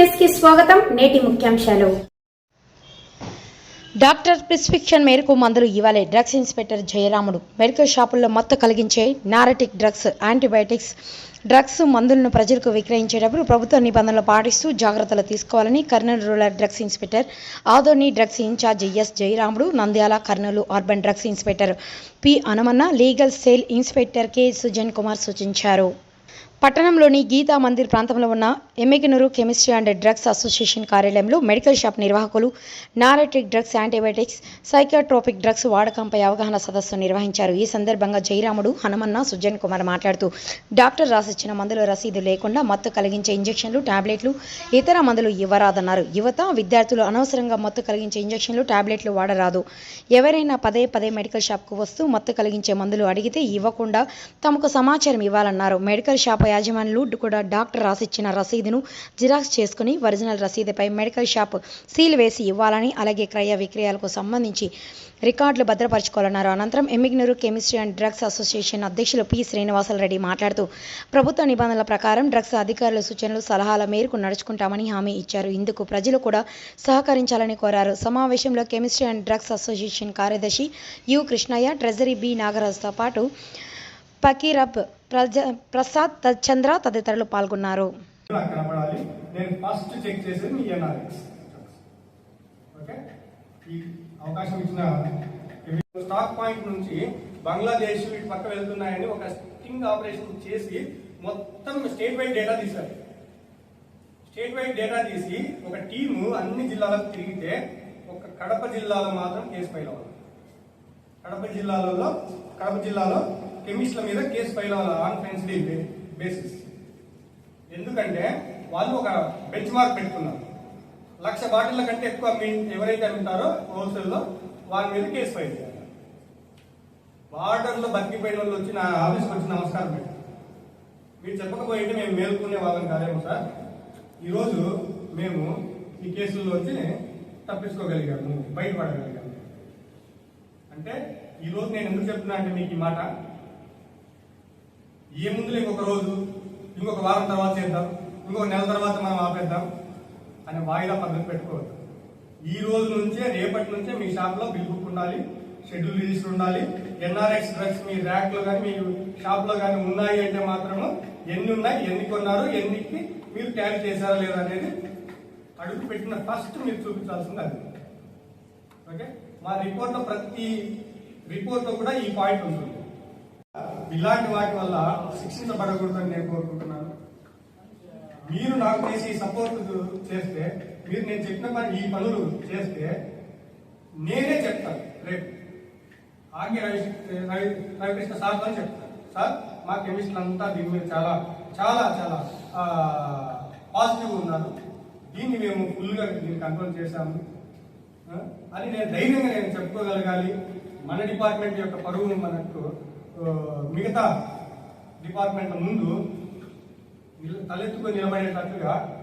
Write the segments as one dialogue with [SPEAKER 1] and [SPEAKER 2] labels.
[SPEAKER 1] కి స్వాగతం నేటి ముఖ్యాంశాలు.
[SPEAKER 2] డాక్టర్ ప్రిస్క్రిప్షన్ మేరకు మందులు ఇవ్వాలి. Drugs inspector Jayaramudu. మెడికల్ షాపుల్లో మత్తు కలిగించే నారటిక్ డ్రగ్స్ యాంటీబయాటిక్స్ డ్రగ్స్ మందులను ప్రజలకు విక్రయించేటప్పుడు ప్రభుత్వ నిబంధనలు పాటిస్తూ జాగ్రత్తలు తీసుకోవాలని Kurnool rural drugs inspector Adoni drugs incharge S Jayaramudu Nandyal Kurnool urban drugs inspector P Hanumanna legal sale inspector K Sujan Kumar సూచించారు. పట్టణంలోని గీతా మందిర్ ప్రాంతంలో ఉన్న Emmiganur chemistry and drugs association కార్యాలయంలో మెడికల్ షాప్ నిర్వాహకులు narcotic drugs antibiotics psychotropic drugs వాడకంపై అవగాహన సదస్సు నిర్వహించారు. ఈ సందర్భంగా జయరాముడు హనుమన్న సుజన్ కుమార్ మాట్లాడుతూ డాక్టర్ రాసిచ్చిన మందుల రసీదు లేకుండా మత్తు కలిగించే ఇంజెక్షన్లు టాబ్లెట్లు ఇతర మందులు ఇవ్వరాదన్నారు. యువత విద్యార్థులు అనవసరంగా మత్తు కలిగించే ఇంజెక్షన్లు టాబ్లెట్లు వాడరాదు. ఎవరైనా పదే పదే మెడికల్ షాప్కు వస్తూ మత్తు కలిగించే మందులు అడిగితే ఇవ్వకుండా తమకు సమాచారం ఇవ్వాలన్నారు. మెడికల్ షాప్ యాజమానులు కూడా డాక్టర్ రాసిచ్చిన రసీదును జిరాక్స్ చేసుకుని ఒరిజినల్ రసీదుపై మెడికల్ షాప్ సీల్ వేసి ఇవ్వాలని అలాగే క్రయ విక్రయాలకు సంబంధించి రికార్డులు భద్రపరచుకోవాలన్నారు. అనంతరం Emmiganur chemistry and drugs association అధ్యక్షులు పి. శ్రీనివాసరెడ్డి మాట్లాడుతూ ప్రభుత్వ నిబంధనల ప్రకారం డ్రగ్స్ అధికారుల సూచనలు సలహాల మేరకు నడుచుకుంటామని హామీ ఇచ్చారు. ఇందుకు ప్రజలు కూడా సహకరించాలని కోరారు. సమావేశంలో కెమిస్ట్రీ అండ్ డ్రగ్స్ అసోసియేషన్ కార్యదర్శి యు కృష్ణయ్య ట్రెజరీ బి నాగరాజుతో పాటు పకీరబ్ ప్రజ ప్రసాద్ చంద్ర తదితరులు పాల్గొన్నారు.
[SPEAKER 3] నేను ఫస్ట్ చెక్ చేసేది మీ ఎన్ఆర్ఎక్స్ ఓకే ఈ అవకాశం ఇచ్చిన స్టాక్ పాయింట్ నుంచి బంగ్లాదేశ్ ఇటు పక్క వెళ్తున్నాయని ఒక స్టింగ్ ఆపరేషన్ చేసి మొత్తం స్టేట్ వైడ్ డేటా తీశారు. స్టేట్ వైడ్ డేటా తీసి ఒక టీము అన్ని జిల్లాలకు తిరిగితే ఒక కడప జిల్లాలో మాత్రం కేసు ఫైల్ అవ్వాలి కడప జిల్లాలలో కడప జిల్లాలో కెమిస్ట్ల మీద కేసు ఫైల్ అవ్వాలి ఆన్ ఫెన్సిడీ బేసిస్ ఎందుకంటే వాళ్ళు ఒక బెంచ్ మార్క్ పెట్టుకున్నారు. లక్ష బాటిళ్ళ కంటే ఎక్కువ మీ- ఎవరైతే ఉంటారో హోల్సేల్లో వారి మీద కేసు ఫైల్ చేయాలి. బార్డర్లో బతికిపోయిన వాళ్ళు వచ్చి నా ఆఫీస్కి వచ్చి నమస్కారం పెట్టారు మీరు చెప్పకపోయింటే మేము మేల్కొనే వాళ్ళం కాదేమో సార్. ఈరోజు మేము ఈ కేసుల్లో వచ్చి తప్పించుకోగలిగాము బయటపడగలిగాము. అంటే ఈరోజు నేను ఎందుకు చెప్తున్నా అంటే మీకు ఈ మాట ఏ ముందు ఇంకొక రోజు ఇంకొక వారం తర్వాత చేద్దాం ఇంకొక నెల తర్వాత మనం ఆపేద్దాం అనే వాయిదా పద్ధతి పెట్టుకోవద్దు. ఈ రోజు నుంచే రేపటి నుంచే మీ షాప్లో బిల్ బుక్ ఉండాలి షెడ్యూల్ రిజిస్టర్ ఉండాలి. ఎన్ఆర్ఎక్స్ డ్రగ్స్ మీ ర్యాక్లో కానీ మీ షాప్లో కానీ ఉన్నాయి అంటే మాత్రము ఎన్ని ఉన్నాయి ఎన్ని కొన్నారు ఎన్నికి మీరు ట్యాగ్ చేశారా లేదా అనేది అడుగు పెట్టిన ఫస్ట్ మీరు చూపించాల్సింది అది. ఓకే? మా రిపోర్ట్లో ప్రతి రిపోర్ట్లో కూడా ఈ పాయింట్ ఉంటుంది. ఇలాంటి వాటి వల్ల శిక్షించబడకూడదని నేను కోరుకుంటున్నాను. మీరు నాకు చేసి సపోర్ట్ చేస్తే మీరు నేను చెప్పిన పని ఈ పనులు చేస్తే నేనే చెప్తాను రేపు. ఆర్కే రవి రవికృష్ణ సార్ అని చెప్తాను సార్ మా కెమిస్ట్రీ అంతా దీని మీద చాలా చాలా చాలా పాజిటివ్ ఉన్నారు. దీన్ని మేము ఫుల్గా దీన్ని కంట్రోల్ చేశాము. అని నేను ధైర్యంగా నేను చెప్పుకోగలగాలి. మన డిపార్ట్మెంట్ యొక్క పరువును మనకు మిగతా డిపార్ట్మెంట్ల ముందు నిల- తలెత్తుకొని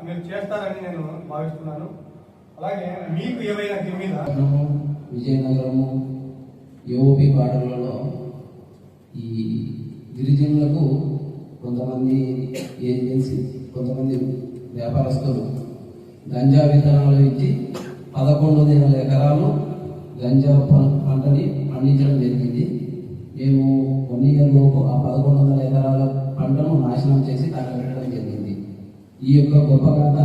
[SPEAKER 3] మీరు చేస్తారని నేను భావిస్తున్నాను. అలాగే మీకు ఏవైనా దీని మీద
[SPEAKER 4] విజయనగరము యోపి పాటలలో ఈ గిరిజనులకు కొంతమంది ఏజెన్సీ కొంతమంది వ్యాపారస్తులు గంజా విత్తనాలు ఇచ్చి పదకొండు వందల ఎకరాలు గంజా ప- పంటని పండించడం జరిగింది. లోపు ఆ పదకొండు వందల ఎకరాల పంటను నాశనం చేసి తగలబెట్టడం జరిగింది. ఈ యొక్క గొప్ప కథ